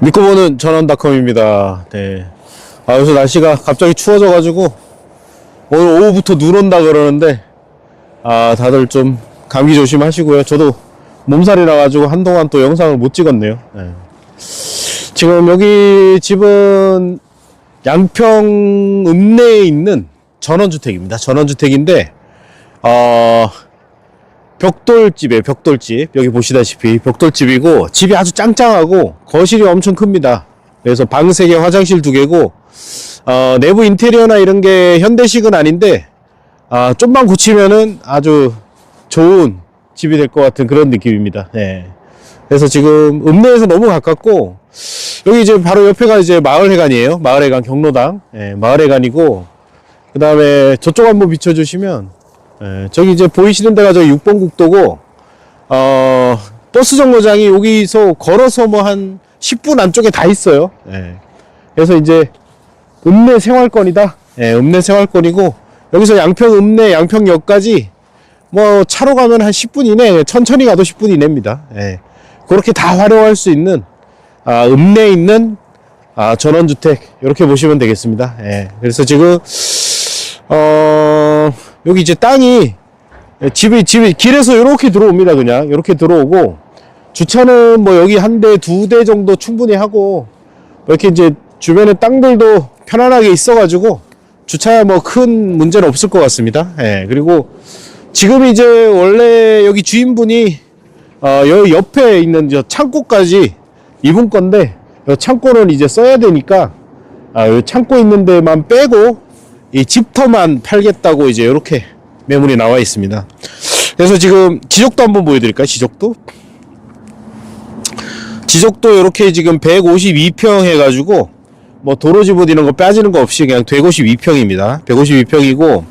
믿고 보는 전원닷컴입니다. 네. 아, 요새 날씨가 갑자기 추워져가지고 오늘 오후부터 눈 온다 그러는데 아, 다들 좀 감기 조심하시고요. 저도 몸살이 나가지고 한동안 또 영상을 못 찍었네요. 네. 지금 여기 집은 양평 읍내에 있는 전원주택입니다. 전원주택인데, 어, 벽돌집이에요, 벽돌집. 여기 보시다시피 벽돌집이고, 집이 아주 짱짱하고, 거실이 엄청 큽니다. 그래서 방 3개, 화장실 2개고, 어, 내부 인테리어나 이런 게 현대식은 아닌데, 아, 좀만 고치면은 아주 좋은 집이 될 것 같은 그런 느낌입니다. 네. 그래서 지금 읍내에서 너무 가깝고, 여기 이제 바로 옆에가 이제 마을회관이에요. 마을회관 경로당. 예, 마을회관이고, 그 다음에 저쪽 한번 비춰주시면, 예, 저기 이제 보이시는 데가 저기 6번 국도고, 어, 버스 정거장이 여기서 걸어서 뭐 한 10분 안쪽에 다 있어요. 예. 그래서 이제 읍내 생활권이다. 예, 읍내 생활권이고, 여기서 양평 읍내 양평역까지 뭐 차로 가면 한 10분 이내, 천천히 가도 10분 이내입니다. 예. 그렇게 다 활용할 수 있는 아, 읍내에 있는 아, 전원주택 이렇게 보시면 되겠습니다. 예. 그래서 지금 어 여기 이제 땅이 집이 집이 길에서 이렇게 들어옵니다. 그냥 이렇게 들어오고 주차는 뭐 여기 한 대 두 대 정도 충분히 하고 뭐 이렇게 이제 주변에 땅들도 편안하게 있어 가지고 주차야 뭐큰 문제는 없을 것 같습니다. 예. 그리고 지금 이제 원래 여기 주인분이 어, 여기 옆에 있는 저 창고까지 이분 건데 이 창고는 이제 써야 되니까 아, 이 창고 있는 데만 빼고 이 집터만 팔겠다고 이제 이렇게 매물이 나와 있습니다. 그래서 지금 지적도 한번 보여드릴까요? 지적도? 지적도 이렇게 지금 152평 해가지고 뭐 도로지붕 이런 거 빠지는 거 없이 그냥 152평입니다. 152평이고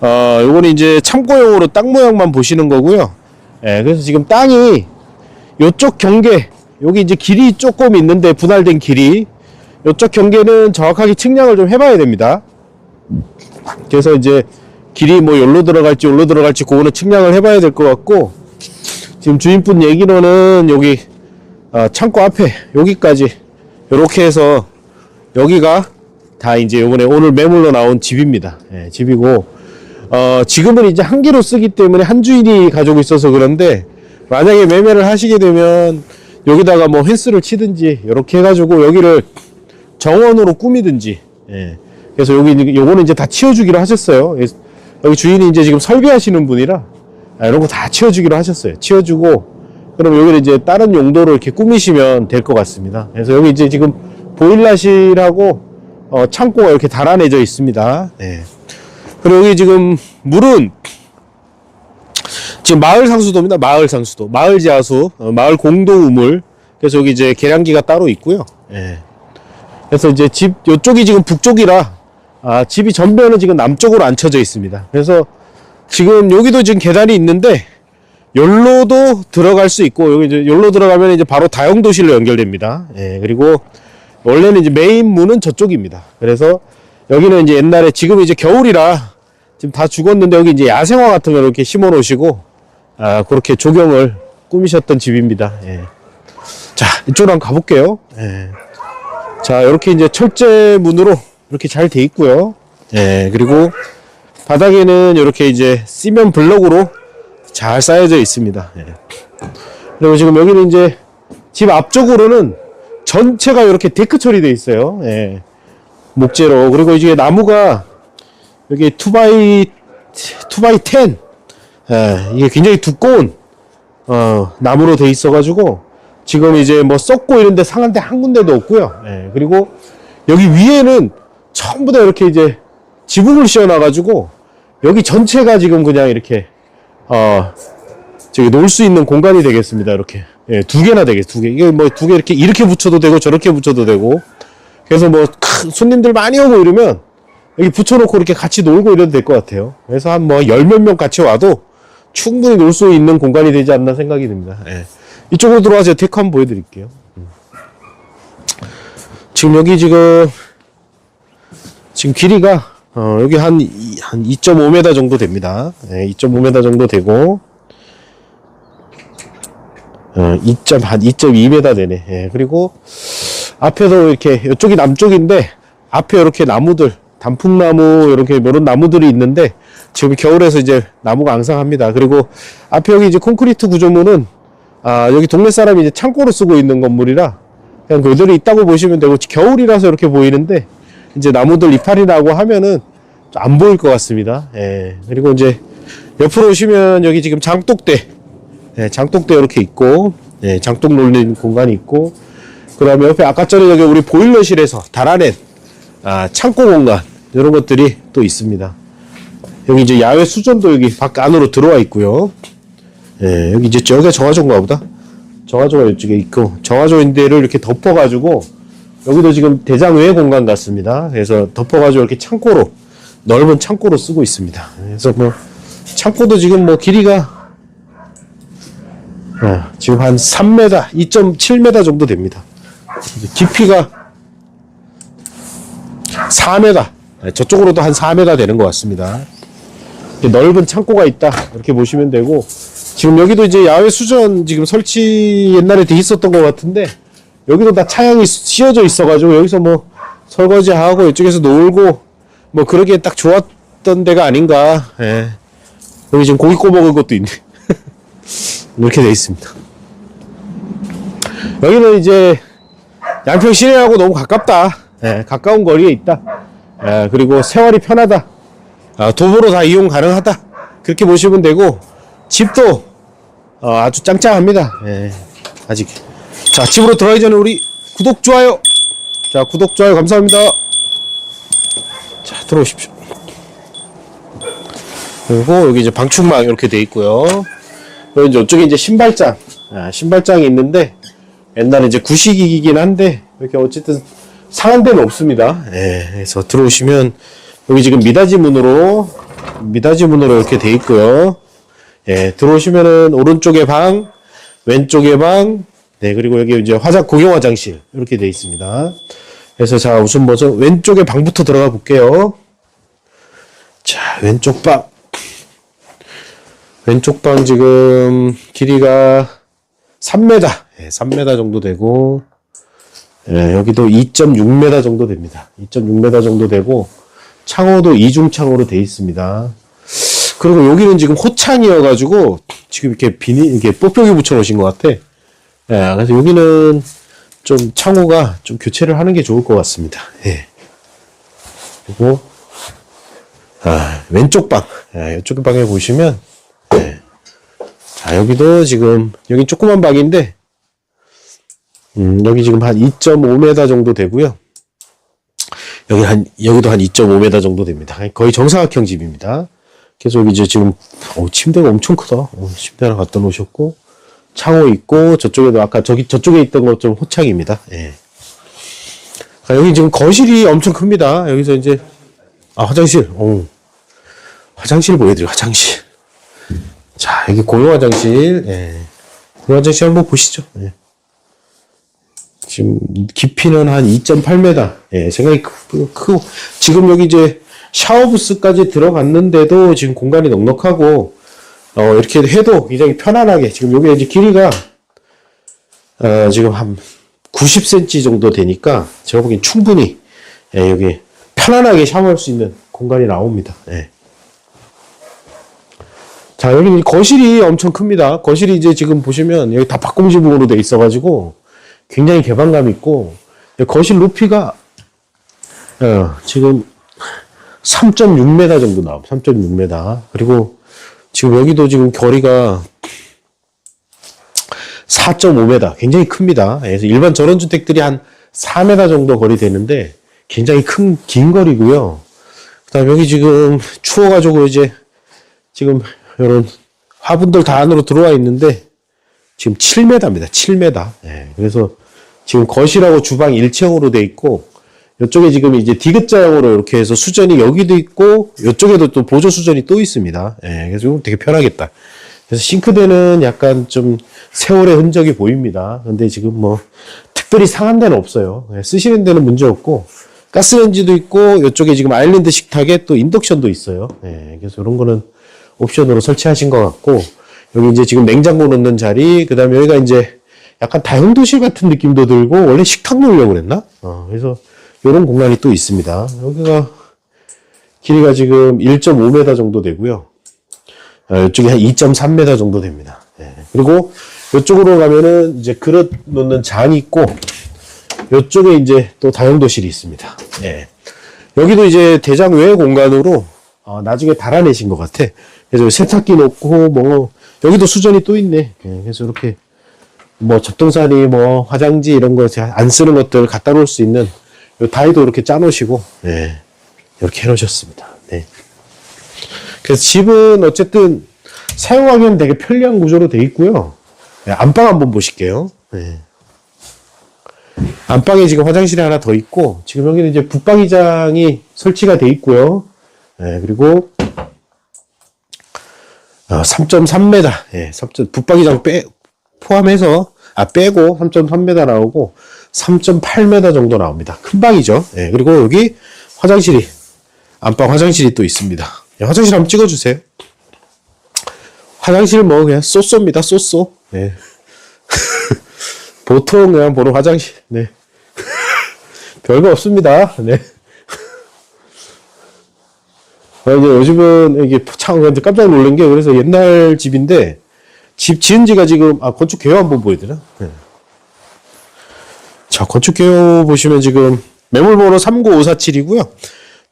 어 요거는 이제 창고용으로 땅 모양만 보시는 거고요. 예, 그래서 지금 땅이 요쪽 경계 여기 이제 길이 조금 있는데 분할된 길이 요쪽 경계는 정확하게 측량을 좀 해봐야 됩니다. 그래서 이제 길이 뭐 여기로 들어갈지 여기로 들어갈지 그거는 측량을 해봐야 될 것 같고 지금 주인분 얘기로는 여기 어, 창고 앞에 여기까지 이렇게 해서 여기가 다 이제 요번에 오늘 매물로 나온 집입니다. 예, 집이고 어, 지금은 이제 한 개로 쓰기 때문에 한 주인이 가지고 있어서 그런데 만약에 매매를 하시게 되면 여기다가 뭐 펜스를 치든지 이렇게 해가지고 여기를 정원으로 꾸미든지 예. 그래서 여기 요거는 이제 다 치워주기로 하셨어요. 그래서 여기 주인이 이제 지금 설비하시는 분이라 아, 이런 거 다 치워주기로 하셨어요. 치워주고 그럼 여기를 이제 다른 용도로 이렇게 꾸미시면 될 것 같습니다. 그래서 여기 이제 지금 보일러실하고 어, 창고가 이렇게 달아내져 있습니다. 네. 그리고 여기 지금 물은 지금 마을 상수도입니다. 마을 상수도. 마을 지하수, 어, 마을 공동 우물. 그래서 여기 이제 계량기가 따로 있고요. 예. 그래서 이제 집 요쪽이 지금 북쪽이라 아, 집이 전면은 지금 남쪽으로 앉혀져 있습니다. 그래서 지금 여기도 지금 계단이 있는데 열로도 들어갈 수 있고 여기 이제 열로 들어가면 이제 바로 다용 도실로 연결됩니다. 예. 그리고 원래는 이제 메인 문은 저쪽입니다. 그래서 여기는 이제 옛날에 지금 이제 겨울이라 지금 다 죽었는데 여기 이제 야생화 같은 거 이렇게 심어 놓으시고 아, 그렇게 조경을 꾸미셨던 집입니다. 예. 자, 이쪽으로 한번 가볼게요. 예. 자, 이렇게 이제 철제 문으로 이렇게 잘 돼 있고요. 예, 그리고 바닥에는 이렇게 이제 시멘 블럭으로 잘 쌓여져 있습니다. 예. 그리고 지금 여기는 이제 집 앞쪽으로는 전체가 이렇게 데크 처리되어 있어요. 예. 목재로. 그리고 이제 나무가 여기 투바이, 투바이 텐. 예, 이게 굉장히 두꺼운, 어, 나무로 돼 있어가지고, 지금 이제 뭐 썩고 이런데 상한 데 한 군데도 없고요. 예, 그리고 여기 위에는 전부 다 이렇게 이제 지붕을 씌워놔가지고, 여기 전체가 지금 그냥 이렇게, 어, 저기 놀 수 있는 공간이 되겠습니다. 이렇게. 예, 두 개나 되겠, 두 개. 이게 뭐 두 개 이렇게, 이렇게 붙여도 되고, 저렇게 붙여도 되고. 그래서 뭐, 큰 손님들 많이 오고 이러면, 여기 붙여놓고 이렇게 같이 놀고 이래도 될 것 같아요. 그래서 한 뭐, 열 몇 명 같이 와도 충분히 놀 수 있는 공간이 되지 않나 생각이 듭니다. 예. 이쪽으로 들어와서 테크 한번 보여드릴게요. 음. 지금 여기 지금, 지금 길이가, 어, 여기 한, 이- 한 2.5m 정도 됩니다. 예, 2.5m 정도 되고, 어, 2. 한 2.2m 되네. 예, 그리고 앞에도 이렇게 이쪽이 남쪽인데 앞에 이렇게 나무들 단풍나무 이렇게 이런 나무들이 있는데 지금 겨울에서 이제 나무가 앙상합니다. 그리고 앞에 여기 이제 콘크리트 구조물은 아 여기 동네 사람이 이제 창고로 쓰고 있는 건물이라 그냥 그들이 있다고 보시면 되고 겨울이라서 이렇게 보이는데 이제 나무들 이파리 나고 하면은 안 보일 것 같습니다. 예. 그리고 이제 옆으로 오시면 여기 지금 장독대 예, 장독대 이렇게 있고 예, 장독 놀린 공간이 있고 그 다음에 옆에 아까 전에 여기 우리 보일러실에서 달아낸 아, 창고 공간 이런 것들이 또 있습니다. 여기 이제 야외 수전도 여기 밖 안으로 들어와 있고요. 예, 여기 이제 저기가 정화조인가 보다. 정화조가 이쪽에 있고 정화조인데를 이렇게 덮어가지고 여기도 지금 대장 외 공간 같습니다. 그래서 덮어가지고 이렇게 창고로 넓은 창고로 쓰고 있습니다. 그래서 뭐 창고도 지금 뭐 길이가 어, 지금 한 3m, 2.7m 정도 됩니다. 깊이가 4m. 네, 저쪽으로도 한 4m 되는 것 같습니다. 넓은 창고가 있다. 이렇게 보시면 되고, 지금 여기도 이제 야외 수전 지금 설치 옛날에 돼 있었던 것 같은데, 여기도 다 차양이 씌어져 있어가지고, 여기서 뭐 설거지하고 이쪽에서 놀고, 뭐 그러기에 딱 좋았던 데가 아닌가. 예. 여기 지금 고기 구워 먹을 것도 있네. 이렇게 돼 있습니다. 여기는 이제 양평 시내하고 너무 가깝다. 예, 가까운 거리에 있다. 예, 그리고 세월이 편하다. 아, 도보로 다 이용 가능하다. 그렇게 보시면 되고 집도 어, 아주 짱짱합니다. 예, 아직. 자, 집으로 들어가기 전에 우리 구독 좋아요. 자, 구독 좋아요 감사합니다. 자, 들어오십시오. 그리고 여기 이제 방충망 이렇게 돼 있고요. 그리고 이제 이쪽에 이제 신발장, 아, 신발장이 있는데 옛날에 이제 구식이긴 한데 이렇게 어쨌든 상한 데는 없습니다. 예, 그래서 들어오시면 여기 지금 미닫이 문으로 미닫이 문으로 이렇게 돼 있고요. 예, 들어오시면은 오른쪽에 방, 왼쪽에 방, 네 그리고 여기 이제 화장 공용 화장실 이렇게 돼 있습니다. 그래서 자 우선 먼저 왼쪽에 방부터 들어가 볼게요. 자 왼쪽 방 왼쪽 방 지금 길이가 3m, 예, 3m 정도 되고, 예, 여기도 2.6m 정도 됩니다. 2.6m 정도 되고, 창호도 이중 창호로 되어 있습니다. 그리고 여기는 지금 호창이어가지고, 지금 이렇게 비닐, 이렇게 뽁뽁이 붙여 놓으신 것 같아. 예, 그래서 여기는 좀 창호가 좀 교체를 하는 게 좋을 것 같습니다. 예. 그리고, 아, 왼쪽 방, 예, 이쪽 방에 보시면, 자, 여기도 지금, 여기 조그만 방인데, 음, 여기 지금 한 2.5m 정도 되고요. 여기 한, 여기도 한 2.5m 정도 됩니다. 거의 정사각형 집입니다. 여기 이제 지금, 어, 침대가 엄청 크다. 어, 침대 하나 갖다 놓으셨고, 창호 있고, 저쪽에도 아까 저기, 저쪽에 있던 것 좀 호창입니다. 예. 자, 여기 지금 거실이 엄청 큽니다. 여기서 이제, 아, 화장실, 어. 화장실 보여드려요, 화장실. 자, 여기 공용 화장실, 예. 공용 화장실 한번 보시죠. 예. 지금 깊이는 한 2.8m. 예, 생각이 크, 크고 지금 여기 이제 샤워 부스까지 들어갔는데도 지금 공간이 넉넉하고 어, 이렇게 해도 굉장히 편안하게 지금 여기 이제 길이가 어, 지금 한 90cm 정도 되니까 제가 보기엔 충분히 예, 여기 편안하게 샤워할 수 있는 공간이 나옵니다. 예. 자, 여기 거실이 엄청 큽니다. 거실이 이제 지금 보시면 여기 다 박공지붕으로 돼 있어가지고 굉장히 개방감 있고 거실 높이가 어, 지금 3.6m 정도 나와. 3.6m. 그리고 지금 여기도 지금 거리가 4.5m. 굉장히 큽니다. 그래서 일반 전원주택들이 한 4m 정도 거리 되는데 굉장히 큰, 긴 거리고요. 그 다음 여기 지금 추워가지고 이제 지금 이런 화분들 다 안으로 들어와 있는데 지금 7m입니다. 7m. 예, 그래서 지금 거실하고 주방 일체형으로 돼 있고 이쪽에 지금 이제 디귿자형으로 이렇게 해서 수전이 여기도 있고 이쪽에도 또 보조 수전이 또 있습니다. 예, 그래서 되게 편하겠다. 그래서 싱크대는 약간 좀 세월의 흔적이 보입니다. 근데 지금 뭐 특별히 상한 데는 없어요. 예, 쓰시는 데는 문제 없고 가스레인지도 있고 이쪽에 지금 아일랜드 식탁에 또 인덕션도 있어요. 예, 그래서 이런 거는 옵션으로 설치하신 것 같고 여기 이제 지금 냉장고 넣는 자리 그다음에 여기가 이제 약간 다용도실 같은 느낌도 들고 원래 식탁 놓으려고 그랬나? 어, 그래서 이런 공간이 또 있습니다. 여기가 길이가 지금 1.5m 정도 되고요. 어, 이쪽이 한 2.3m 정도 됩니다. 예. 그리고 이쪽으로 가면은 이제 그릇 놓는 장이 있고 이쪽에 이제 또 다용도실이 있습니다. 예. 여기도 이제 대장 외 공간으로 어, 나중에 달아내신 것 같아. 그래서 세탁기 놓고 뭐 여기도 수전이 또 있네. 예, 그래서 이렇게 뭐 접동사니 뭐 화장지 이런 거 안 쓰는 것들 갖다 놓을 수 있는 요 다이도 이렇게 짜놓으시고 예, 이렇게 해놓으셨습니다. 네. 그래서 집은 어쨌든 사용하기엔 되게 편리한 구조로 돼 있고요. 예, 안방 한번 보실게요. 예. 안방에 지금 화장실이 하나 더 있고 지금 여기는 이제 붙박이장이 설치가 돼 있고요. 예, 그리고 어, 3.3m, 예, 3. 붙박이장 빼 포함해서 아 빼고 3.3m 나오고 3.8m 정도 나옵니다. 큰 방이죠. 예, 그리고 여기 화장실이 안방 화장실이 또 있습니다. 예, 화장실 한번 찍어주세요. 화장실 뭐 그냥 쏘쏘입니다. 쏘쏘. 네. 보통 그냥 보는 화장실. 네. 별거 없습니다. 네. 아, 이제 요즘은 이게 참 깜짝 놀란 게 그래서 옛날 집인데 집 지은 지가 지금 아 건축 개요 한번 보여드나? 네. 자 건축 개요 보시면 지금 매물번호 39547이고요.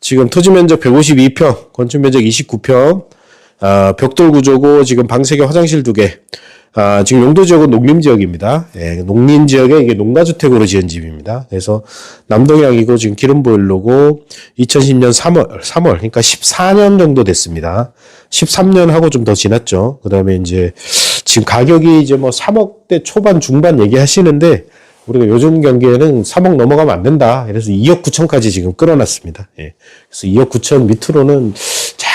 지금 토지 면적 152평, 건축 면적 29평, 아, 벽돌 구조고 지금 방 3개, 화장실 2개. 아, 지금 용도 지역은 농림 지역입니다. 예, 농림 지역에 이게 농가주택으로 지은 집입니다. 그래서 남동향이고 지금 기름 보일러고 2010년 3월, 3월, 그러니까 14년 정도 됐습니다. 13년 하고 좀 더 지났죠. 그 다음에 이제 지금 가격이 이제 뭐 3억대 초반, 중반 얘기하시는데 우리가 요즘 경기에는 3억 넘어가면 안 된다. 그래서 2억 9천까지 지금 끌어놨습니다. 예. 그래서 2억 9천 밑으로는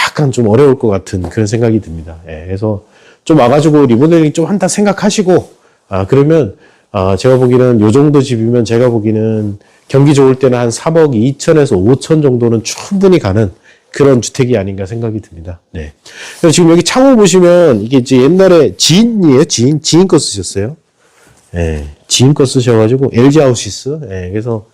약간 좀 어려울 것 같은 그런 생각이 듭니다. 예. 그래서 좀 와가지고 리모델링 좀 한다 생각하시고, 아, 그러면, 아, 제가 보기에는 요 정도 집이면 제가 보기에는 경기 좋을 때는 한 3억 2천에서 5천 정도는 충분히 가는 그런 주택이 아닌가 생각이 듭니다. 네. 그래서 지금 여기 창호 보시면 이게 이제 옛날에 지인이에요? 지인? 지인 거 쓰셨어요? 예, 지인 거 쓰셔가지고 LG 하우시스. 예, 그래서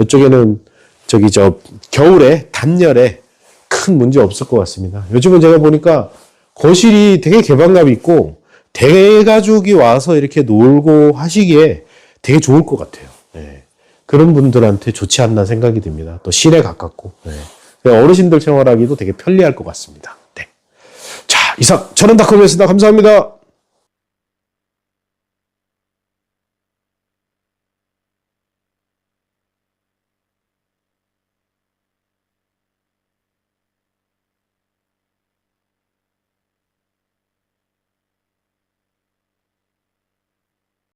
이쪽에는 저기 저 겨울에 단열에 큰 문제 없을 것 같습니다. 요즘은 제가 보니까 거실이 되게 개방감 있고 대가족이 와서 이렇게 놀고 하시기에 되게 좋을 것 같아요. 예, 그런 분들한테 좋지 않나 생각이 듭니다. 또 실에 가깝고 예, 어르신들 생활하기도 되게 편리할 것 같습니다. 네. 자 이상 천원닷컴이었습니다. 감사합니다.